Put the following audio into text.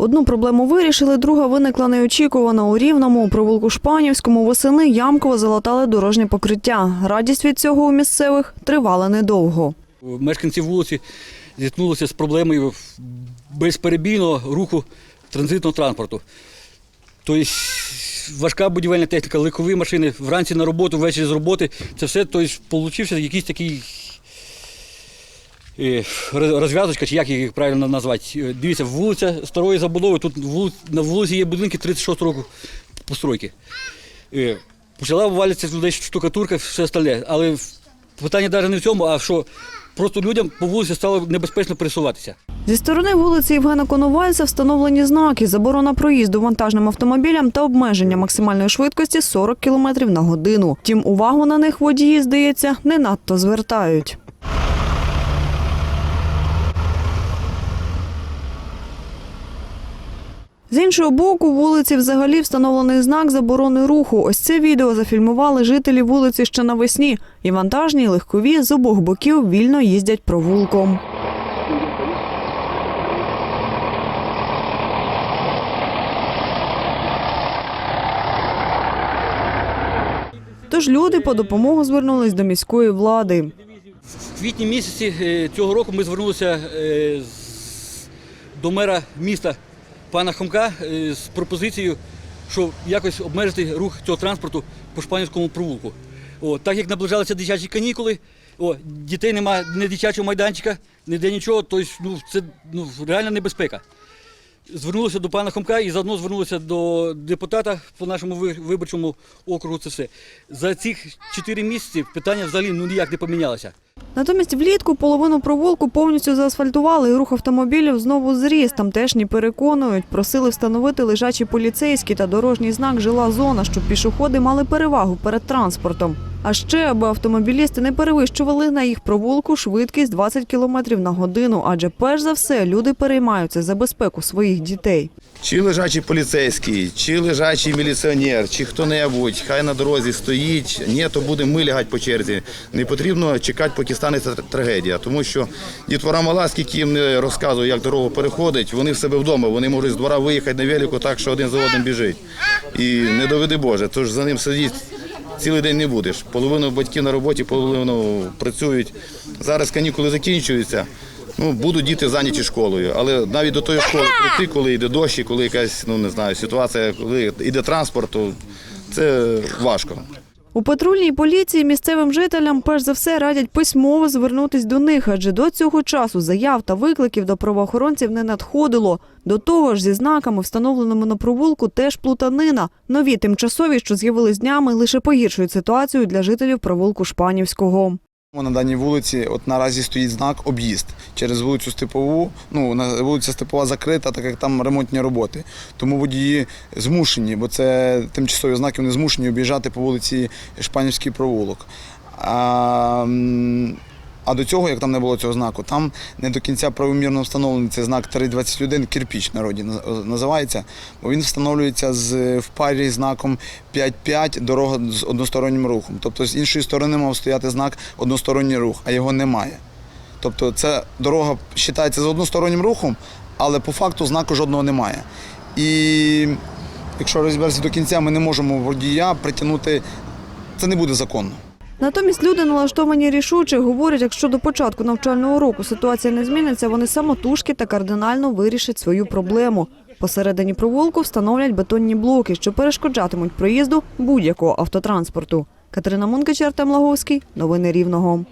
Одну проблему вирішили, друга виникла неочікувано. У Рівному, у провулку Шпанівському, восени ямково залатали дорожнє покриття. Радість від цього у місцевих тривала недовго. Мешканці вулиці зіткнулися з проблемою безперебійного руху транзитного транспорту. Тобто важка будівельна техніка, легкові машини, вранці на роботу, ввечері з роботи. Це все тобто, получився якийсь такий розв'язочка, чи як їх правильно назвати. Е, Дивіться, вулиця старої забудови, тут на вулиці є будинки 36 року постройки. Е, Почала валятися з людей штукатурка, все остальне. Але питання навіть не в цьому, а що просто людям по вулиці стало небезпечно пересуватися. Зі сторони вулиці Євгена Коновальця встановлені знаки, заборона проїзду вантажним автомобілям та обмеження максимальної швидкості 40 км на годину. Втім, увагу на них водії, здається, не надто звертають. З іншого боку, вулиці взагалі встановлений знак заборони руху. Ось це відео зафільмували жителі вулиці ще навесні. І вантажні, і легкові з обох боків вільно їздять провулком. Тож люди по допомогу звернулись до міської влади. В квітні місяці е, цього року ми звернулися е, до мера міста пана Хомка е, з пропозицією, що якось обмежити рух цього транспорту по Шпанівському провулку. О, так як наближалися дитячі канікули, о, дітей немає ні дитячого майданчика, ніде нічого, тобто ну, це ну, реальна небезпека. Звернулися до пана Хомка і заодно звернулися до депутата по нашому ви- виборчому округу. Це все. За цих чотири місяці питання взагалі ну, ніяк не помінялося. Натомість влітку половину провулку повністю заасфальтували і рух автомобілів знову зріс. Тамтешні переконують, просили встановити лежачі поліцейські та дорожній знак жила зона, щоб пішоходи мали перевагу перед транспортом. А ще, аби автомобілісти не перевищували на їх провулку швидкість 20 км на годину, адже перш за все люди переймаються за безпеку своїх дітей. Чи лежачий поліцейський, чи лежачий міліціонер, чи хто-небудь, хай на дорозі стоїть. Ні, то буде ми лягати по черзі. Не потрібно чекати, поки станеться трагедія. Тому що дітвора мала, скільки їм не розказує, як дорогу переходить, вони в себе вдома. Вони можуть з двора виїхати на велику так, що один за одним біжить. І не доведи Боже, тож за ним сидіть. Цілий день не будеш. Половину батьків на роботі, половину працюють. Зараз канікули закінчуються. Ну, будуть діти зайняті школою, але навіть до тої школи прийти, коли йде дощ, і коли якась ну не знаю, ситуація, коли йде транспорт, то це важко. У патрульній поліції місцевим жителям перш за все радять письмово звернутись до них, адже до цього часу заяв та викликів до правоохоронців не надходило. До того ж, зі знаками, встановленими на провулку, теж плутанина. Нові тимчасові, що з'явились днями, лише погіршують ситуацію для жителів провулку Шпанівського. На даній вулиці от наразі стоїть знак об'їзд через вулицю Степову. Ну, вулиця Степова закрита, так як там ремонтні роботи. Тому водії змушені, бо це тимчасові знаки, вони змушені об'їжджати по вулиці Шпанівський провулок. А, а до цього, як там не було цього знаку, там не до кінця правомірно встановлений цей знак 321 кирпіч народі називається, бо він встановлюється з, в парі знаком 5.5 дорога з одностороннім рухом. Тобто з іншої сторони мав стояти знак односторонній рух, а його немає. Тобто ця дорога вважається з одностороннім рухом, але по факту знаку жодного немає. І якщо розібратися до кінця, ми не можемо водія притягнути, це не буде законно. Натомість люди налаштовані рішуче говорять, якщо до початку навчального року ситуація не зміниться, вони самотужки та кардинально вирішать свою проблему. Посередині провулку встановлять бетонні блоки, що перешкоджатимуть проїзду будь-якого автотранспорту. Катерина Мункач, Артем Лаговський. Новини Рівного.